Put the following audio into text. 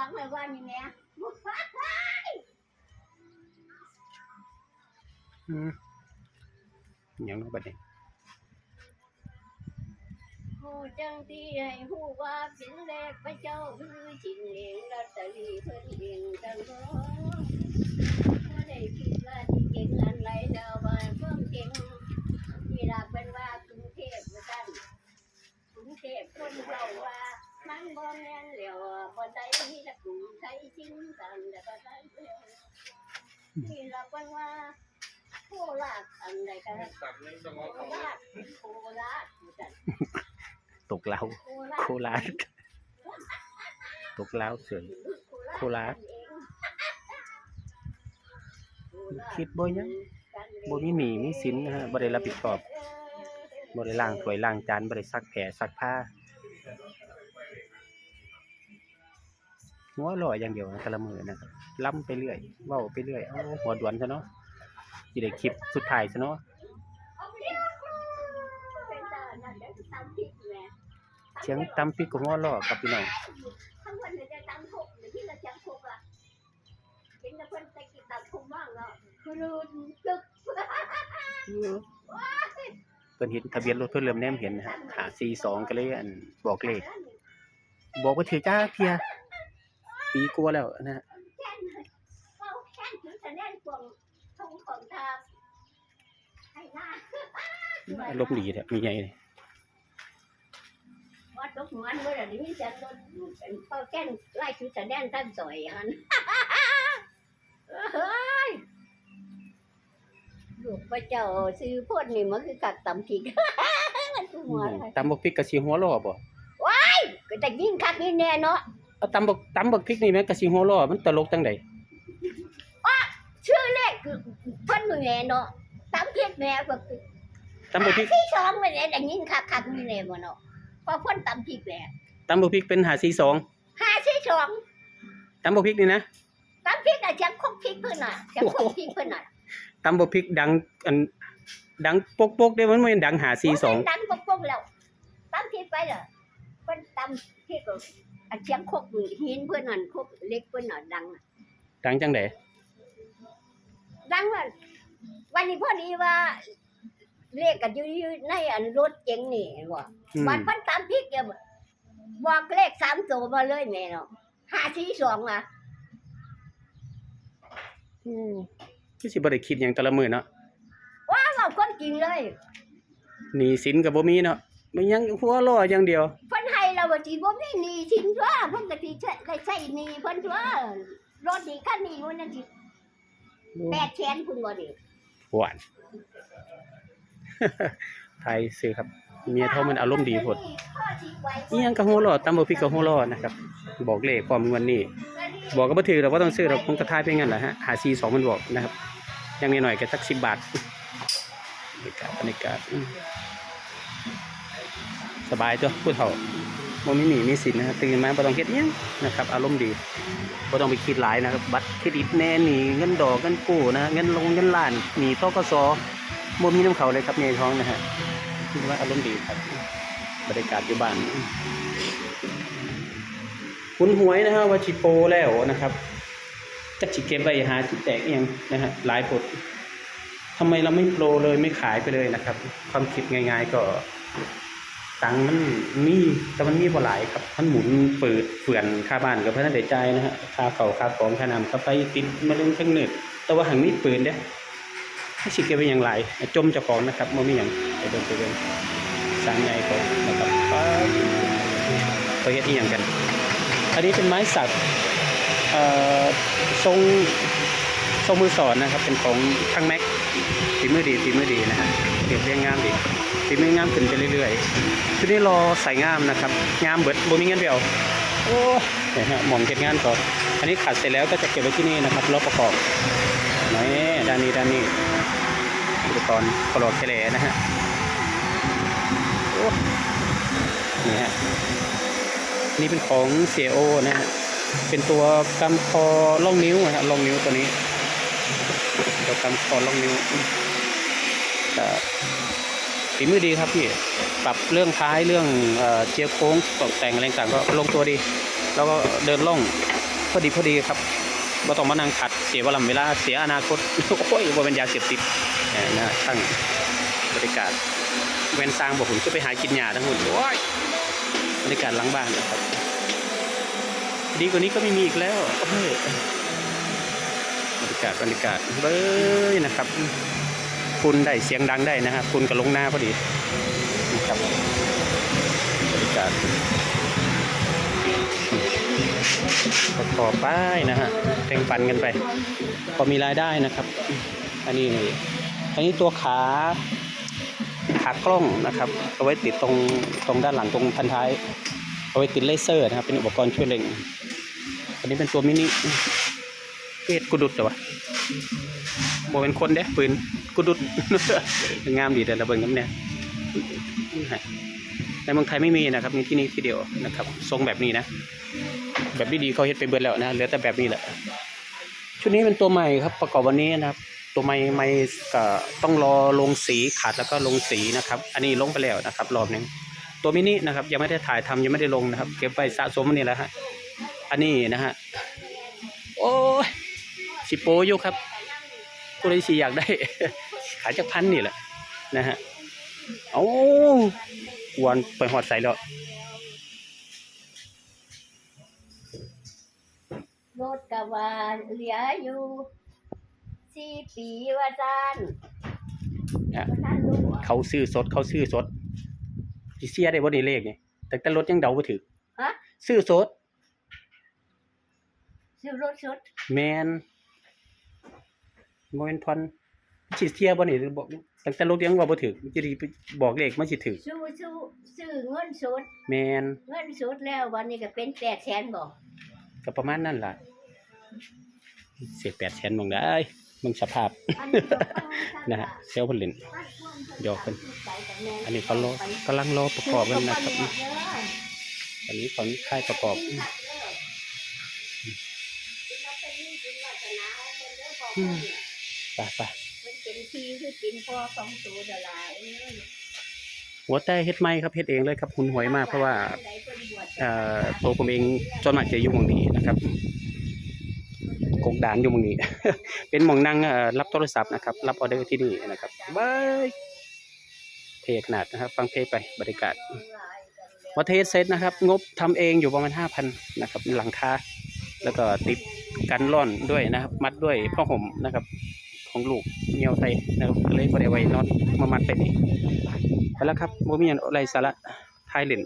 องเลยว่านี่แม่อืมหยังเนาะบัดนี้หูจังที่ให้หูว่าเป็นเลขพระเจ้าคือจริงเองลอตเตอรี่เพิ่นเองจังบ่บ่ได้คิดว่าที่เก่งอันไรดาวว่าเพิ่มเก่งเวลาเป็นว่ากรุงเทพว่าซั่นกรุงเทพคนเว้าว่า ทยจริงกันแล้วก็ได้แล้วนี่ล่ะเพิ่นว่าโคราชอันใดก็ตัดในโคองเขาราชโคราชตกเหล้าโคราชตกเหล้าเฉยโคราชคิดบ่ยังบ่มีหนี้มีสินนะฮะบ่ได้รับผิดชอบบ่ได้ล้างถ้วยล้างจานบ่ได้ซักแผลซักผ้า หัวลอยอย่างเดียวนะแต่ละมื้อนะครับล้ำไปเรื่อยเว้าไปเรื่อยเอาหัวด่วนซะเนาะสิได้คลิปสุดท้ายซะเนาะเสียงตำพริกกับหัวล้อครับพี่น้องทั้งวันเนี่ยจะตังหกหรือที่เราจังหกอะเห็นแต่เพิ่นไปกินตังหกบ้างเนาะคือรุนตึกเพิ่นเห็นทะเบียนรถเพิ่นเริ่มแนมเห็นนะฮะหา42ก็เลยอันบอกเลข บอกว่าถือจ้าเพีย ปีกลัวาแล้วนะฮะแค่นเขาแค่นถึงจะแน่นกวงทงของทางให้หน้าอารมณ์ดีแท้มีไงวัดดอกหมันเมื่อไหร่นี้จะโดนเป็นเขาแค่นไล่ถึงจะแน่นท่านสอยอันเฮ้ยลูกพระเจ้าซื้อพ่นนี่มันคือกัดตำผิดมันคือหัวอะไรตำบักพริกกะสิหัวล้อบ่ก็จะยิ่งคักยิ่งแน่เนาะ เอาตำบักตำบักพริกนี่แม่งกะสิหัวล้อมันตลกจังไดชื่อเลขคือเพิ่นมือแน่เนาะตามเพียรแม่ก็คือตำบักพริกที่สองมันแน่แต่ยิ่งคักคักมีแน่บ่เนาะเพอเพิ่นตามผิดแหละตำบักพริกเป็นหา42ห้าที่สองตำบักพริกนี่นะตามผิดน่ะจังคกผิดเพิ่นน่ะจังคกผิดเพิ่นน่ะตำบักพริกดังอันดังปกๆเด้มันบ่แม่นดังหาโอ้ย42ดังปกๆแล้วตามผิดไปเหรอเพิ่นตามผิดก็ อันเสียงคกหินเพิ่นนั่นคกเล็กเพิ่นน่ะดังน่ะดังจังไดดังว่าวันนี้พอดีว่าเลขกันอยู่อยู่ในอันรถเก๋งนี่ว่าอืมวันเพันตามพริกเนี่ยบอกเลขสามตัวมาเลยแม่เนาะห้าสี่สองอะอืมคือสิบ่ได้คิดหยังแต่ละมื้อเนาะถ้าเราคนจริงเลยหนี้สินก็บ่มีเนาะมันยังหัวล้ออย่างเดียว เพิ่น ให้เราว่าจีบ่มีหนี้สินตัวเพิ่นก็สิใช้ได้ใช้หนี้เพิ่นตัวรถดีคันนี้มันนั่นสิแปดแสนคุณบ่ดิหวาน ไทยซื้อครับ เมียเท่ามันอารมณ์ดีโพดอีหยังก็หัวล้อตำบ่พริกก็หัวล้อนะครับ บอกเลขความงวดนี้บอกก็บ่ถือหรอกว่าต้องซื้อหรอกผมก็ทายไปงั้นแหละฮะ หา42มันบอกนะครับอยังน้อยๆก็สัก10บาทบรรยากาศบรรยากาศอืมสบายตัวผู้เฒ่า บ่มีหนี้มีสินนะครับตื่นมาบ่ต้องเฮ็ดอิหยังนะครับอารมณ์ดีบ่ต้องไปคิดหลายนะครับบัตรเครดิตแน่หนี้เงินดอกเงินกู้นะเงินลงเงินล้านหนี้ธกสบ่มีน้ำเขาเลยครับเมียท้องนะฮะคิดว่าอารมณ์ดีครับบรรยากาศอยู่บ้านคุณหวยนะฮะว่าชิโปแล้วนะครับจักชิเก็บไว้หาจิแตกเองนะฮะหลายผลทำไมเราไม่โปรเลยไม่ขายไปเลยนะครับ ความคิดง่าย ๆก็ ตังมันมีแต่มันมีบ่หลายครับมันหมุนเปิดเฟื่อนค่าบ้านกับพนันเดใจายนะฮะค่าเก่าค่าของค่าน้ำค่าไฟติดมาเรื่องทั้งเนืดแต่ว่าหังมีปืนเด้ให้ชิเก็บไว้อย่างไรจมเจ้าของนะครับมันมีอย่างไปเดินไปเดินสร้างใหญ่ก่อนนะครับไปเฮ็ดอีหยังกัน อันนี้เป็นไม้สักเอ่อทรงทรงมือสอนนะครับเป็นของช่างแม็กฝีมือดีฝีมือดีนะฮะเรียบเรียงงามดี ฝีมืองามขึ้นไปเรื่อยๆทีนี้รอใส่งามนะครับ งามเบิดบ่มีเงินเดียวโอ้เนี่ยฮะหม่อมเก็บงานก่อนอันนี้ขัดเสร็จแล้วก็จะเก็บไว้ที่นี่นะครับรอประกอบนี่ด้านนี้ด้านนี้อุปกรณ์กระโดดเฉลนะฮะโอ้นี่ฮะนี่เป็นของเสียโอนะฮะเป็นตัวกำคอล่องนิ้วนะฮะล่องนิ้วตัวนี้ตัวกำคอล่องนิ้วก็ ฝีมือดีครับพี่ปรับเรื่องท้ายเรื่องเอ่อเจียร์โค้งตกแต่งอะไรต่างก็ลงตัวดี แล้วก็เดินล่องพอดีพอดีครับบ่ต้องมานั่งขัดเสียเวลาเวลาเสียอนาคตโอ้ยบ่เป็นยาเสพติดนะช่างบริการเว้นสร้างบ่หุ่นก็ไปหากินหญ้าทั้งหุ่นโอ้ยบริการหลังบ้านนะครับ ดีกว่านี้ก็ไม่มีอีกแล้วโอ้ยบริการบริการเบ้ยนะครับ คุณได้เสียงดังได้นะครับคุณก็ลงหน้าพอดีนะครับบริการประกอบไปนะฮะแข่งปันกันไป พอมีรายได้นะครับ อันนี้อันนี้ตัวขาขากล้องนะครับเอาไว้ติดตรงตรงด้านหลังตรงพันท้าย เอาไว้ติดเลเซอร์นะครับเป็นอุปกรณ์ช่วยเล็ง อันนี้เป็นตัวมินิเพศกุดุดเหรอวะโมเป็นคนเด้ปืน กุดุดงามดีแต่ระเบิดน้ำเนี่ยในเมืองไทยไม่มีนะครับ มีที่นี่ที่เดียวนะครับ ทรงแบบนี้นะ แบบดีๆเขาเฮ็ดไปเบิดแล้วนะ เหลือแต่แบบนี้แหละ ชุดนี้เป็นตัวใหม่ครับ ประกอบวันนี้นะครับ ตัวใหม่ใหม่ก็ต้องรอลงสีขัดแล้วก็ลงสีนะครับ อันนี้ลงไปแล้วนะครับ รอบหนึง ตัวมินินะครับ ยังไม่ได้ถ่ายทำยังไม่ได้ลงนะครับ เก็บไว้สะสมมันนี่แหละฮะ อันนี้นะฮะ โอ้ยสิโปอยู่ครับกูเลยสิอยากได้ ขายจากพันนี่แหละนะฮะเอาวันไปหอดใส่แล้วรถกะว่าเหลืออยู่สี่ปีว่าจานอะบ่ทันรู้อะเขาซื้อสดเขาซื้อสดสิเสียได้บ่นี่เลขนี่แต่แต่รถยังเดาบ่ถือฮะซื้อสดซื้อรถสดแมนบ่แม่นพร สิเสียบ่นี่บอกแต่แต่รถยังว่าบ่ถือจะดีไปบอกเลขมันสิถือซื้อซื้อซื้อเงินสดแมนเงินสดแล้ววันนี้ก็เป็นแปดแสนบ่ก็ประมาณนั้นล่ะเสีย8แสนบ่ได้มึงสภาพอันนี้ก็ฟังทางนะฮะเซลล์เพิ่นเล่นหยอกเพิ่นอันนี้เขารอกำลังรอประกอบกันนะครับ อันนี้ของค่ายประกอบอืมไปไป มันเป็นที่คือเป็นพ่อของตัวดาราเอ้ยหัวแต่เฮ็ดไม่ครับเฮ็ดเองเลยครับคุณหวยมากเพราะว่าเอ่อตัวผมเองส่วนมากจะอยู่หมองนี้นะครับกกดานอยู่หมองนี้ เป็นหมองนั่งเอ่อรับโทรศัพท์นะครับ รับออเดอร์ที่นี่นะครับบายเพขนาดนะครับ ฟังเพลงไปบริการวัเทสเซตนะครับ งบทำเองอยู่ประมาณห้าพันนะครับหลังคาแล้วก็ติดกันร่อนด้วยนะครับ มัดด้วยผ้าห่มนะครับ ของลูกเงียวใส่นะครับเลยบ่ได้ไว้นอนมามัดไปนี่ไปแล้วครับโมมีอันอะไรสาระทายเล่น